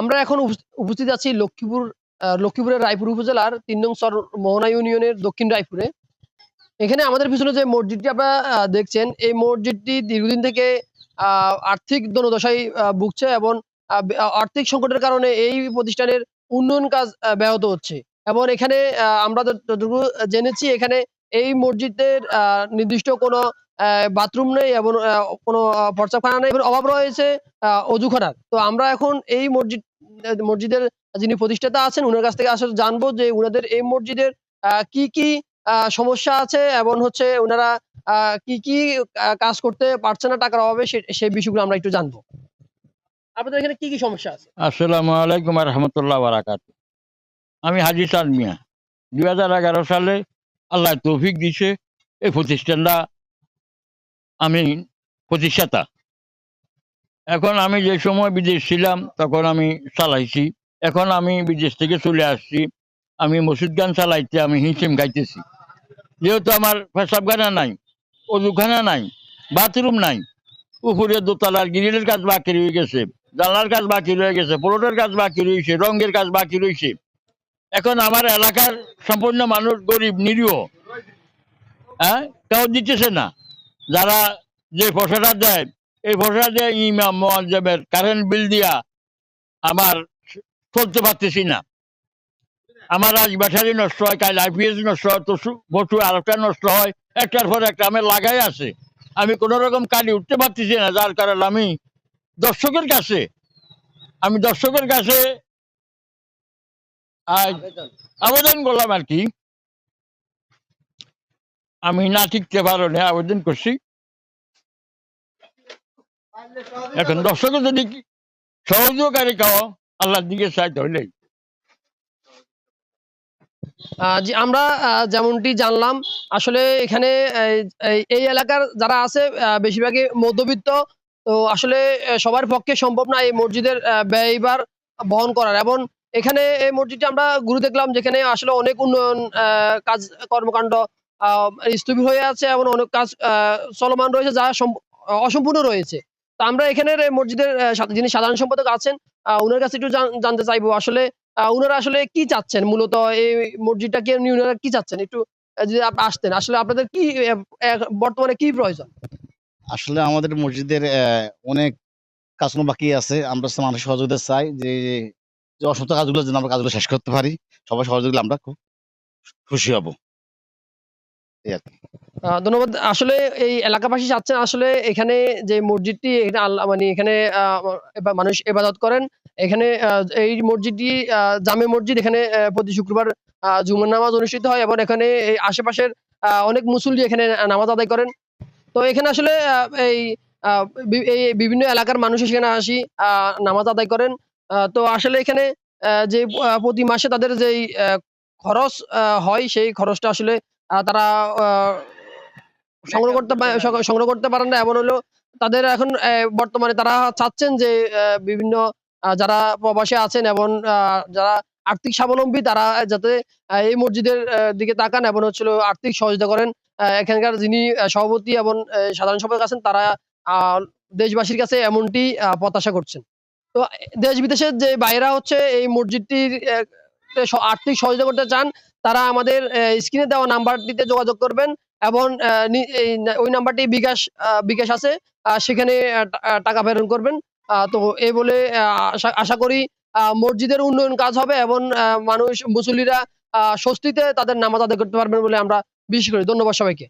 আমরা এখন উপস্থিত আছি লক্ষ্মীপুর লক্ষ্মীপুরের রায়পুর উপজেলার তিন নং সর, মোহনা ইউনিয়নের দক্ষিণ রায়পুরে। এখানে আমাদের পিছনে যে মসজিদটি আপনারা দেখছেন, এই মসজিদটি দীর্ঘদিন থেকে আর্থিক দনদশায় ভুগছে এবং আর্থিক সংকটের কারণে এই প্রতিষ্ঠানের উন্নয়ন কাজ ব্যাহত হচ্ছে। এবং এখানে আমরা যতটুকু জেনেছি, এখানে এই মসজিদের নির্দিষ্ট কোনো বাথরুম নেই এবং কোনো প্রস্রাবখানা নেই। অভাব রয়েছে অজুখানার। তো আমরা এখন এই মসজিদ, মসজিদের যিনি প্রতিষ্ঠাতা আছেন, উনার কাছ থেকে আসলে জানব যে উনাদের এই মসজিদের কি কি সমস্যা আছে এবং হচ্ছে ওনারা কি কি কাজ করতে পারছে না টাকার অভাবে সেই বিষয়গুলো আমরা একটু জানব। আপনাদের এখানে কি কি সমস্যা আছে? আসসালামু আলাইকুম রহমতুল্লাহ বারাকাত। আমি হাজি চাঁদ মিয়া দুই হাজার এগারো সালে আল্লাহ তৌফিক দিছে। এই প্রতিষ্ঠানটা আমি প্রতিষ্ঠাতা। এখন আমি যে সময় বিদেশ ছিলাম, তখন আমি চালাইছি। এখন আমি বিদেশ থেকে চলে আসছি। আমি মসুদ গান চালাইতে আমি হিমশিম গাইতেছি। যেহেতু আমার পেশাবখানা নাই, অজুখানা নাই, বাথরুম নাই, উপরে দোতলার গ্রিলের কাজ বাকি রয়ে গেছে, জানলার কাজ বাকি রয়ে গেছে, প্লটের কাজ বাকি রয়েছে, রঙের কাজ বাকি রয়েছে। এখন আমার এলাকার সম্পূর্ণ মানুষ গরিব, নিরীহ। হ্যাঁ? কেউ দিতেছে না। যারা যে পয়সাটা দেয়, এই পয়সা দিয়ে ইমাম, মোয়াজ্জেমের কারেন্ট বিল দিয়া আমার চলতে পারতেছি না। আমার আজ ব্যাটারি নষ্ট হয়, কাল আইপিএস নষ্ট হয় তো বসু আরেকটা নষ্ট হয়, একটার পর একটা আমি লাগাই আছে। আমি কোনো রকম কালি উঠতে পারতেছি না, যার কারণে আমি দর্শকের কাছে, আমি দর্শকের কাছে আবেদন। করলাম আর কি। আমি না ঠিকতে পারো না আবেদন করছি। এখন দর্শকের যদি সহযোগকারী কাও আল্লাহর দিকে চাই ধরলেই জি আমরা আহ, যেমনটি জানলাম আসলে এখানে এই- এলাকার যারা আছে আহ, বেশিরভাগই মধ্যবিত্ত। তো আসলে সবার পক্ষে সম্ভব না এই মসজিদের ব্যয়বার বহন করার। এবং এখানে এই মসজিদটি আমরা ঘুরে দেখলাম, যেখানে আসলে অনেক উন্নয়ন কাজ, কর্মকাণ্ড স্থবির হয়ে আছে এবং অনেক কাজ চলমান রয়েছে যা সম- অসম্পূর্ণ রয়েছে। তো আমরা এখানের মসজিদের যিনি সাধারণ সম্পাদক আছেন ওনার কাছে একটু জানতে চাইব আসলে ওনারা আসলে কি চাচ্ছেন? মূলত এই মসজিদটাকে ওনারা কি চাচ্ছেন? একটু যদি আসতেন, আসলে আপনাদের কি বর্তমানে কি প্রয়োজন? আসলে আমাদের মসজিদের অনেক কাজ বাকি আছে, আমরা মানুষের সহযোগিতা চাই যে যে অসংখ্য কাজগুলো যেন আমরা কাজগুলো শেষ করতে পারি। সবার সহযোগিতা আমরা খুব খুশি হব। ধন্যবাদ। আসলে এই এলাকাবাসী চাচ্ছেন আসলে এখানে যে মসজিদটি, এখানে আল্লাহ মানে এখানে মানুষ এবাদত করেন। এখানে এই মসজিদটি জামে মসজিদ এখানে প্রতি শুক্রবার জুমার নামাজ অনুষ্ঠিত হয় এবং এখানে এই আশেপাশের অনেক মুসল্লি এখানে নামাজ আদায় করেন। তো এখানে আসলে এই বিভিন্ন এলাকার মানুষ সেখানে আসি নামাজ আদায় করেন। তো আসলে এখানে আহ, যে প্রতি মাসে তাদের যেই আহ, খরচ হয় সেই খরচটা আসলে তারা সংগ্রহ করতে সংগ্রহ করতে পারেন না। এমন হলো তাদের এখন বর্তমানে তারা চাচ্ছেন যে বিভিন্ন যারা প্রবাসে আছেন এবং আহ, যারা আর্থিক স্বাবলম্বী তারা যাতে এই মসজিদের দিকে তাকান। এবং হচ্ছিল আর্থিক সহযোগিতা করেন আহ, এখানকার যিনি সভাপতি এবং সাধারণ সম্পাদক আছেন তারা আহ, দেশবাসীর কাছে এমনটি প্রত্যাশা করছেন। তো দেশ বিদেশের যে বাইরা হচ্ছে এই মসজিদটির আর্থিক সহযোগিতা করতে চান, তারা আমাদের স্ক্রিনে দেওয়া নাম্বারটিতে যোগাযোগ করবেন এবং ওই নাম্বারটি বিকাশ বিকাশ আছে সেখানে টাকা প্রেরণ করবেন। তো এই বলে আশা করি মসজিদের উন্নয়ন কাজ হবে এবং মানুষ, মুসল্লিরা স্বস্তিতে তাদের নামাজ আদায় করতে পারবেন বলে আমরা বিশেষ করি। ধন্যবাদ সবাইকে।